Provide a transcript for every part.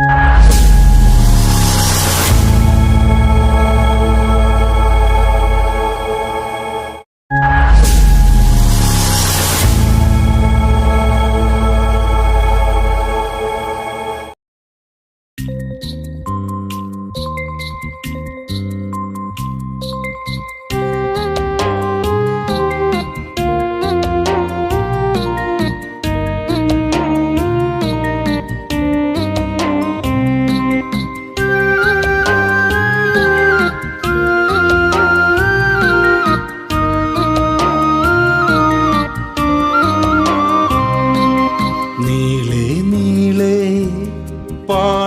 നീളെ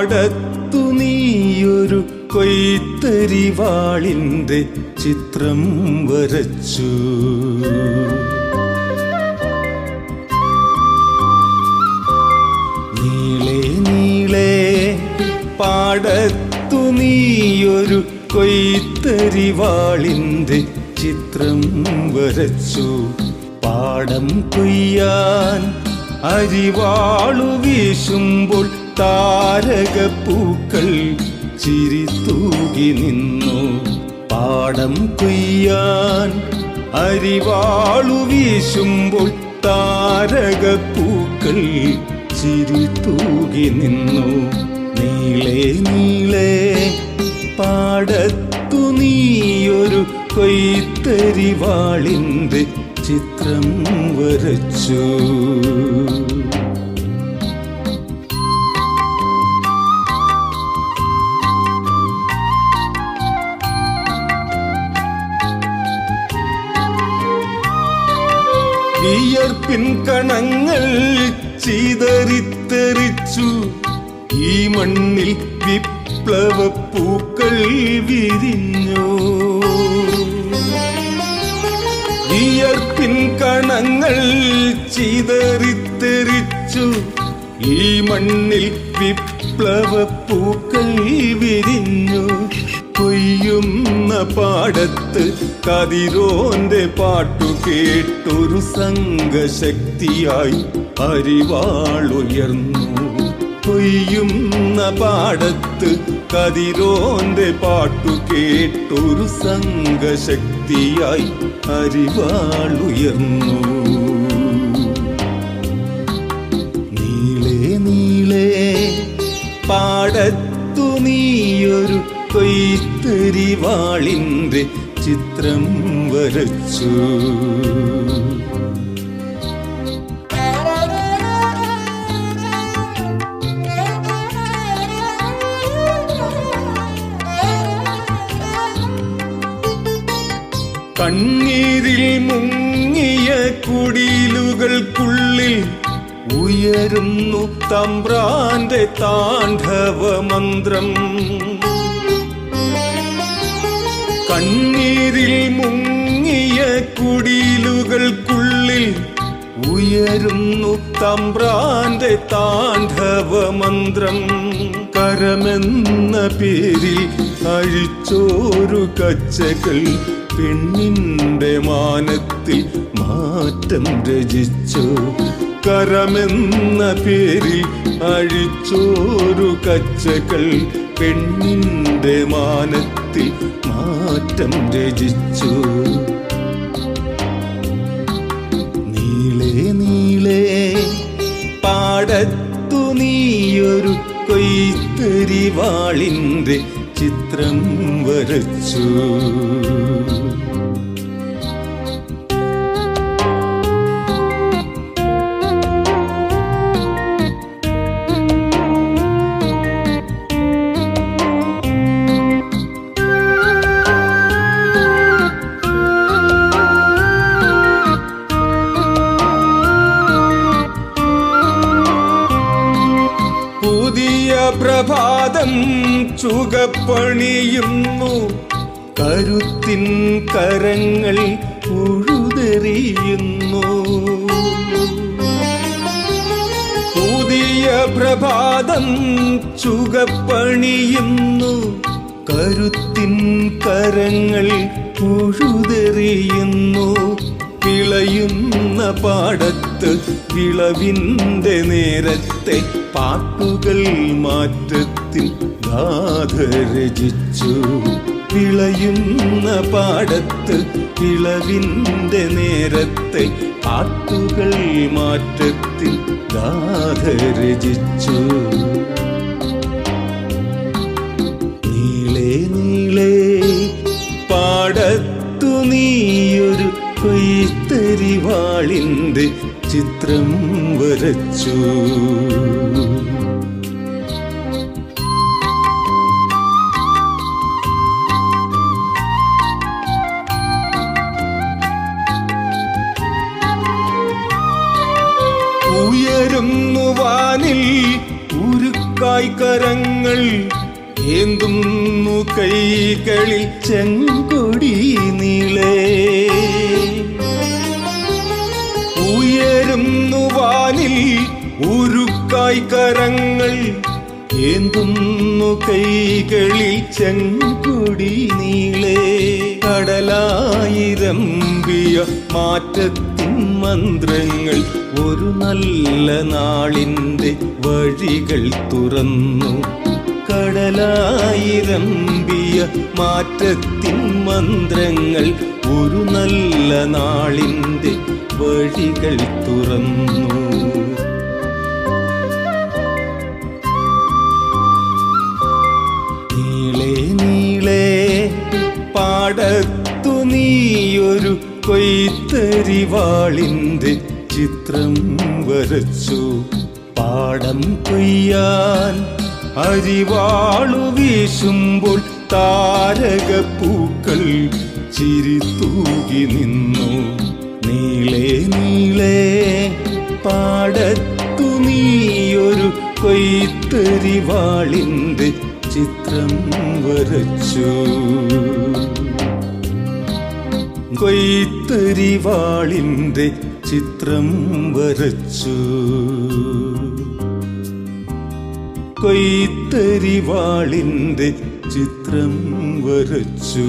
പാടത്തു നീയൊരു കൊയ്ത്തരിവാളിന്റെ ചിത്രം വരച്ചു. നീളെ നീളെ പാടത്തു നീയൊരു കൊയ്ത്തരിവാളിന്റെ ചിത്രം വരച്ചു. പാടം കൊയ്യാൻ അരിവാളു വീശുമ്പോൾ താരകപ്പൂക്കൾ ചിരി തൂകി നിന്നു. പാടം കൊയ്യാൻ അരിവാളു വീശുമ്പോൾ താരകപ്പൂക്കൾ ചിരി തൂകി നിന്നു. നീളെ നീളെ പാടത്തു നീയൊരു കൊയ്ത്തരിവാളിന്റെ ചിത്രം വരച്ചു. വിയർപ്പിൻ കണങ്ങൾ ചിതറിത്തെറിച്ചു. ഈ മണ്ണിൽ വിപ്ലവ പൂക്കൾ വിരിഞ്ഞു. വിയർപ്പിൻ കണങ്ങൾ ചിതറിത്തെറിച്ചു. ഈ മണ്ണിൽ വിപ്ലവ പൂക്കൾ വിരിഞ്ഞു. കൊയ്യുന്ന പാടത്ത് കതിരോന്റെ പാട്ടു കേട്ടൊരു സംഘശക്തിയായി അരിവാളുയർന്നു. കൊയ്യുന്ന പാടത്ത് കതിരോന്റെ പാട്ടു കേട്ടൊരു സംഘശക്തിയായി അരിവാളുയർന്നു. നീളെ നീളെ പാടത്തു നീയൊരു കൊയ്ത്തരിവാളിന്റെ ചിത്രം വരച്ചു. കണ്ണീരിൽ മുങ്ങിയ കുടിലുകൾക്കുള്ളിൽ ഉയരുന്നു തമ്പ്രാന്റെ താണ്ഡവ മന്ത്രം. കണ്ണീരിൽ മുങ്ങിയ കുടിലുകൾക്കുള്ളിൽ ഉയരുന്നു തമ്പ്രാന്റെ താണ്ഡവമന്ത്രം. കരമെന്ന പേരിൽ അഴിച്ചോരു കച്ചകൾ പെണ്ണിന്റെ മാനത്തിൽ മാറ്റം രചിച്ചു. കരമെന്ന പേരിൽ അഴിച്ചോരു കച്ചകൾ പെണ്ണിന്റെ മാനത്തിൽ മാറ്റം രചിച്ചു. നീളെ നീളെ പാടത്തു നീയൊരു കൊയ്ത്തരിവാളിന്റെ ചിത്രം വരച്ചു. പ്രഭാതം ചുകപ്പണിയുന്നു. കരുത്തിൻ കരങ്ങൾ ഉഴുതെറിയുന്നു. പുതിയ പ്രഭാതം ചുകപ്പണിയുന്നു. കരുത്തിൻ കരങ്ങൾ ഉഴുതെറിയുന്നു. വിളയുന്ന. പാടത്ത് വിളവിന്റെ നേരത്തെ പാട്ടുകൾ മാറ്റത്തിൽ ഗാഥ രചിച്ചു. വിളയുന്ന പാടത്ത് വിളവിന്റെ നേരത്തെ പാട്ടുകൾ മാറ്റത്തിൽ ഗാഥ രചിച്ചു. നീളേ നീളേ പാടത്തു നീയൊരു കൊയ്ത്തരിവാളിന്റെ ചിത്രം വരച്ചു. ഉയരുന്നു വാനിൽ ഉരുക്കായ് കരങ്ങൾ ഏന്തുന്നു കൈകളിൽ ചെങ്കൊടി നീളേ. ഉയരുന്നു വാനിൽ ഉരുക്കായി കരങ്ങൾ ഏന്തുന്നു കൈകളിൽ ചെങ്കുടി നീളേ. കടലായിരമ്പിയ മാറ്റത്തിൻ മന്ത്രങ്ങൾ ഒരു നല്ല നാളിന്റെ വഴികൾ തുറന്നു. കടലായിരമ്പിയ മാറ്റത്തിൻ മന്ത്രങ്ങൾ ഒരു നല്ല നാളിന്റെ വഴികൾ തുറന്നു. നീളേ നീളേ പാടത്തു നീയൊരു കൊയ്ത്തരിവാളിന്റെ ചിത്രം വരച്ചു. പാടം കൊയ്യാൻ അരിവാളു വീശുമ്പോൾ താരകപ്പൂക്കൾ ചിരി തൂകി നിന്നു. നീളേ നീളേ പാടത്തു നീയൊരു കൊയ്ത്തരിവാളിന്റെ ചിത്രം വരച്ചു. കൊയ്ത്തരിവാളിന്റെ ചിത്രം വരച്ചു. കൊയ്ത്തരിവാളിന്റെ ചിത്രം വരച്ചു.